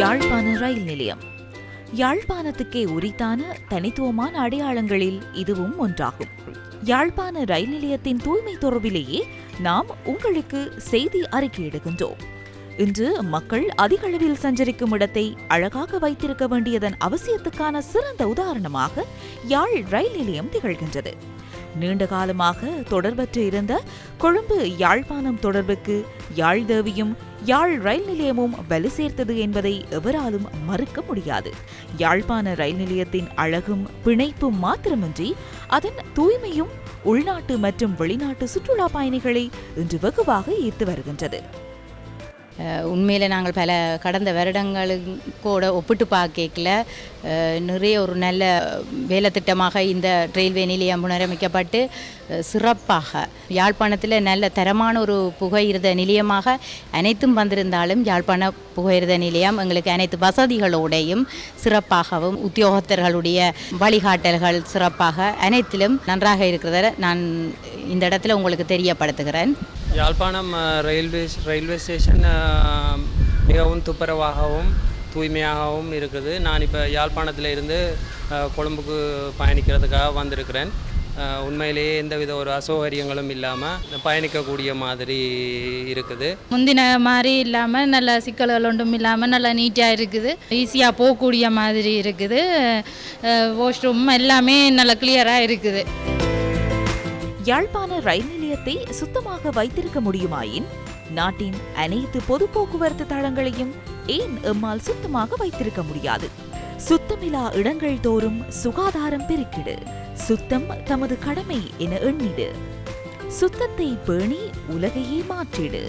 யாழ்ப்பாண ரயில் நிலையம். யாழ்ப்பாணத்துக்கே உரித்தான தனித்துவமான அடையாளங்களில் இதுவும் ஒன்றாகும். யாழ்ப்பாண ரயில் நிலையத்தின் தூய்மை தொடர்பிலேயே நாம் உங்களுக்கு செய்தி அறிக்கையிடுகின்றோம். இன்று மக்கள் அதிக அளவில் சஞ்சரிக்கும் இடத்தை அழகாக வைத்திருக்க வேண்டியதன் அவசியத்துக்கான சிறந்த உதாரணமாக யாழ் ரயில் நிலையம் திகழ்கின்றது. நீண்ட காலமாக தொடர்பற்று இருந்த கொழும்பு யாழ்ப்பாணம் தொடர்புக்கு யாழ் தேவியும் யாழ் ரயில் நிலையமும் வலு சேர்த்தது என்பதை எவராலும் மறுக்க முடியாது. யாழ்ப்பாண ரயில் நிலையத்தின் அழகும் பிணைப்பும் மாத்திரமின்றி அதன் தூய்மையும் உள்நாட்டு மற்றும் வெளிநாட்டு சுற்றுலா பயணிகளை இன்று வெகுவாக ஈர்த்து வருகின்றது. உண்மையில் நாங்கள் பல கடந்த வருடங்களுக்கூட ஒப்பிட்டு பார்க்கல நிறைய ஒரு நல்ல வேலை திட்டமாக இந்த ரயில்வே நிலையம் புனரமைக்கப்பட்டு சிறப்பாக யாழ்ப்பாணத்தில் நல்ல தரமான ஒரு புகையிரத நிலையமாக அனைத்தும் வந்திருந்தாலும் யாழ்ப்பாண புகையிரத நிலையம் எங்களுக்கு அனைத்து வசதிகளோடையும் சிறப்பாகவும் உத்தியோகத்தர்களுடைய வழிகாட்டல்கள் சிறப்பாக அனைத்திலும் நன்றாக இருக்கிறத நான் இந்த இடத்துல உங்களுக்கு தெரியப்படுத்துகிறேன். யாழ்ப்பாணம் ரயில்வே ரயில்வே ஸ்டேஷன் மிகவும் துப்புரவாகவும் தூய்மையாகவும் இருக்குது. நான் இப்போ யாழ்ப்பாணத்தில் இருந்து கொழும்புக்கு பயணிக்கிறதுக்காக வந்திருக்கிறேன். உண்மையிலேயே எந்தவித ஒரு அசௌகரியங்களும் இல்லாமல் பயணிக்கக்கூடிய மாதிரி இருக்குது. முந்தின மாதிரி இல்லாமல் நல்ல சிக்கல்கள் ஒன்றும் இல்லாமல் நல்லா நீட்டாக இருக்குது. ஈஸியாக போகக்கூடிய மாதிரி இருக்குது. வாஷ்ரூம் எல்லாமே நல்லா கிளியராக இருக்குது. யாழ்ப்பாண ரயில் நிலையத்தை சுத்தமாக வைத்திருக்க முடியுமாயின் நாட்டின் அனைத்து பொது போக்குவரத்து தளங்களையும் ஏன் எம்மால் சுத்தமாக வைத்திருக்க முடியாது? சுத்தமிலா இடங்கள் தோறும் சுகாதாரம் பெருக்கிடு சுத்தம் தமது கடமை என எண்ணிடு. சுத்தத்தை பேணி உலகையே மாற்றிடு.